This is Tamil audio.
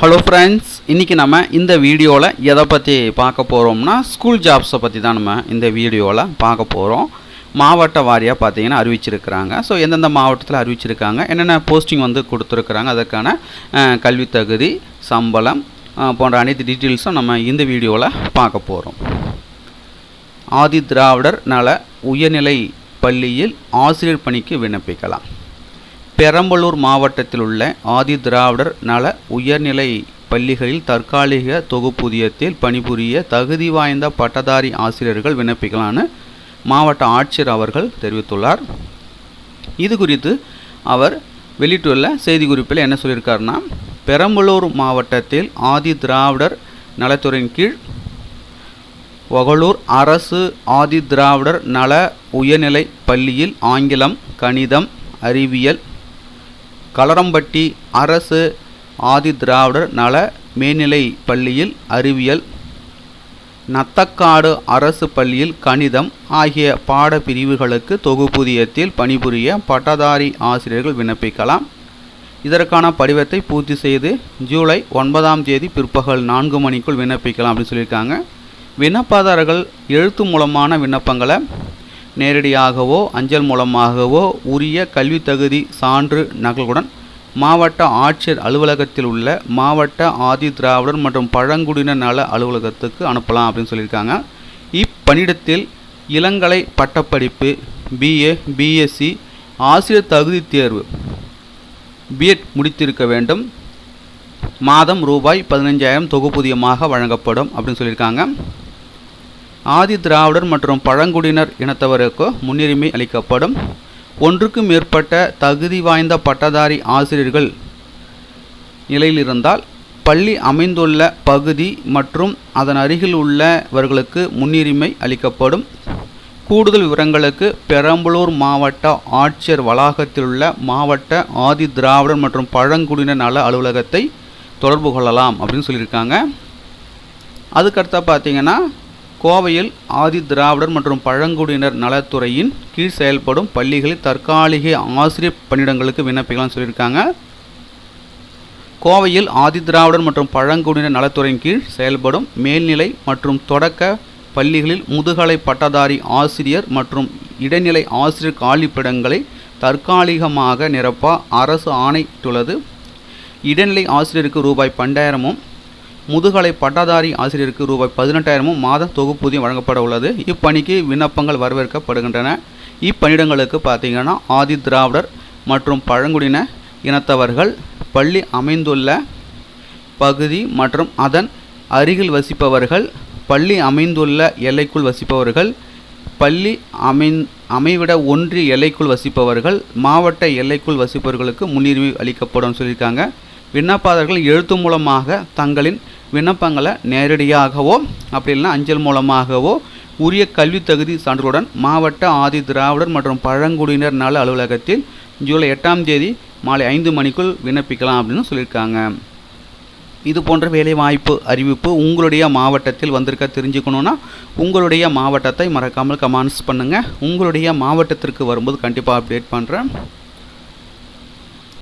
ஹலோ ஃப்ரெண்ட்ஸ் இன்றைக்கி நம்ம இந்த வீடியோவில் எதை பற்றி பார்க்க போகிறோம்னா ஸ்கூல் ஜாப்ஸை பற்றி தான் நம்ம இந்த வீடியோவில் பார்க்க போகிறோம் மாவட்ட வாரியாக பார்த்தீங்கன்னா அறிவிச்சிருக்கிறாங்க. ஸோ எந்தெந்த மாவட்டத்தில் அறிவிச்சிருக்காங்க? என்னென்ன போஸ்டிங் வந்து கொடுத்துருக்குறாங்க? அதற்கான கல்வித்தகுதி தகுதி சம்பளம் போன்ற அனைத்து டீட்டெயில்ஸும் நம்ம இந்த வீடியோவில் பார்க்க போகிறோம் ஆதி திராவிடர் நல உயர்நிலை பள்ளியில் ஆசிரியர் பணிக்கு விண்ணப்பிக்கலாம். பெரம்பலூர் மாவட்டத்தில் உள்ள ஆதி திராவிடர் நல உயர்நிலை பள்ளிகளில் தற்காலிக தொகுப்பூதியத்தில் பணிபுரிய தகுதி வாய்ந்த பட்டதாரி ஆசிரியர்கள் விண்ணப்பிக்கலாம்னு மாவட்ட ஆட்சியர் அவர்கள் தெரிவித்துள்ளார். இது குறித்து அவர் வெளியிட்டுள்ள செய்திக்குறிப்பில் என்ன சொல்லியிருக்காருன்னா பெரம்பலூர் மாவட்டத்தில் ஆதி திராவிடர் நலத்துறையின் கீழ் ஒகலூர் அரசு ஆதி திராவிடர் நல உயர்நிலை பள்ளியில் ஆங்கிலம் கணிதம் அறிவியல் களரம்பட்டி அரசு ஆதி திராவிடர் நல மேல்நிலை பள்ளியில் அறிவியல் நத்தக்காடு அரசு பள்ளியில் கணிதம் ஆகிய பாடப்பிரிவுகளுக்கு தொகுப்பூதியத்தில் பணிபுரிய பட்டதாரி ஆசிரியர்கள் விண்ணப்பிக்கலாம். இதற்கான படிவத்தை பூர்த்தி செய்து ஜூலை ஒன்பதாம் தேதி பிற்பகல் நான்கு மணிக்குள் விண்ணப்பிக்கலாம் அப்படின்னு சொல்லியிருக்காங்க. விண்ணப்பதாரர்கள் எழுத்து மூலமான விண்ணப்பங்களை நேரடியாகவோ அஞ்சல் மூலமாகவோ உரிய கல்வி தகுதி சான்று நகல்களுடன் மாவட்ட ஆட்சியர் அலுவலகத்தில் உள்ள மாவட்ட ஆதி திராவிடர் மற்றும் பழங்குடியினர் நல அலுவலகத்துக்கு அனுப்பலாம் அப்படின்னு சொல்லியிருக்காங்க. இப்பணியிடத்தில் இளங்கலை பட்டப்படிப்பு பிஏ பிஎஸ்சி ஆசிரியர் தகுதி தேர்வு பிஎட் முடித்திருக்க வேண்டும். மாதம் ரூபாய் பதினஞ்சாயிரம் தொகுப்பூதியமாக வழங்கப்படும் அப்படின்னு சொல்லியிருக்காங்க. ஆதி திராவிடர் மற்றும் பழங்குடியினர் இனத்தவருக்கு முன்னுரிமை அளிக்கப்படும். ஒன்றுக்கு மேற்பட்ட தகுதி வாய்ந்த பட்டதாரி ஆசிரியர்கள் நிலையில் இருந்தால் பள்ளி அமைந்துள்ள பகுதி மற்றும் அதன் அருகில் உள்ளவர்களுக்கு முன்னுரிமை அளிக்கப்படும். கூடுதல் விவரங்களுக்கு பெரம்பலூர் மாவட்ட ஆட்சியர் வளாகத்தில் உள்ள மாவட்ட ஆதி திராவிடர் மற்றும் பழங்குடியினர் நல அலுவலகத்தை தொடர்பு கொள்ளலாம் அப்படின்னு சொல்லியிருக்காங்க. அதுக்கடுத்த பார்த்தீங்கன்னா கோவையில் ஆதி திராவிடர் மற்றும் பழங்குடியினர் நலத்துறையின் கீழ் செயல்படும் பள்ளிகளில் தற்காலிக ஆசிரியர் பணியிடங்களுக்கு விண்ணப்பிக்கலாம்னு சொல்லியிருக்காங்க. கோவையில் ஆதி திராவிடர் மற்றும் பழங்குடியினர் நலத்துறையின் கீழ் செயல்படும் மேல்நிலை மற்றும் தொடக்க பள்ளிகளில் முதுகலை பட்டதாரி ஆசிரியர் மற்றும் இடைநிலை ஆசிரியர் காலிப்பிடங்களை தற்காலிகமாக நிரப்ப அரசு ஆணையிட்டுள்ளது. இடைநிலை ஆசிரியருக்கு ரூபாய் பண்டாயிரமும் முதுகலை பட்டதாரி ஆசிரியருக்கு ரூபாய் பதினெட்டாயிரமும் மாத தொகுப்பூதியம் வழங்கப்பட உள்ளது. இப்பணிக்கு விண்ணப்பங்கள் வரவேற்கப்படுகின்றன. இப்பணியிடங்களுக்கு பார்த்தீங்கன்னா ஆதி திராவிடர் மற்றும் பழங்குடியின இனத்தவர்கள் பள்ளி அமைந்துள்ள பகுதி மற்றும் அதன் அருகில் வசிப்பவர்கள் பள்ளி அமைந்துள்ள எல்லைக்குள் வசிப்பவர்கள் பள்ளி அமைந் அமைவிட ஒன்றிய எல்லைக்குள் வசிப்பவர்கள் மாவட்ட எல்லைக்குள் வசிப்பவர்களுக்கு முன்னுரிமை அளிக்கப்படும் சொல்லியிருக்காங்க. விண்ணப்பதாரர்கள் எழுத்து மூலமாக தங்களின் விண்ணப்பங்களை நேரடியாகவோ அப்படி இல்லைன்னா அஞ்சல் மூலமாகவோ உரிய கல்வி தகுதி சான்றுகளுடன் மாவட்ட ஆதி திராவிடர் மற்றும் பழங்குடியினர் நல அலுவலகத்தில் ஜூலை எட்டாம் தேதி மாலை ஐந்து மணிக்குள் விண்ணப்பிக்கலாம் அப்படின்னு சொல்லியிருக்காங்க. இது போன்ற வேலைவாய்ப்பு அறிவிப்பு உங்களுடைய மாவட்டத்தில் வந்திருக்க தெரிஞ்சுக்கணுன்னா உங்களுடைய மாவட்டத்தை மறக்காமல் கமெண்ட்ஸ் பண்ணுங்கள் உங்களுடைய மாவட்டத்திற்கு வரும்போது கண்டிப்பாக அப்டேட் பண்ணுறேன்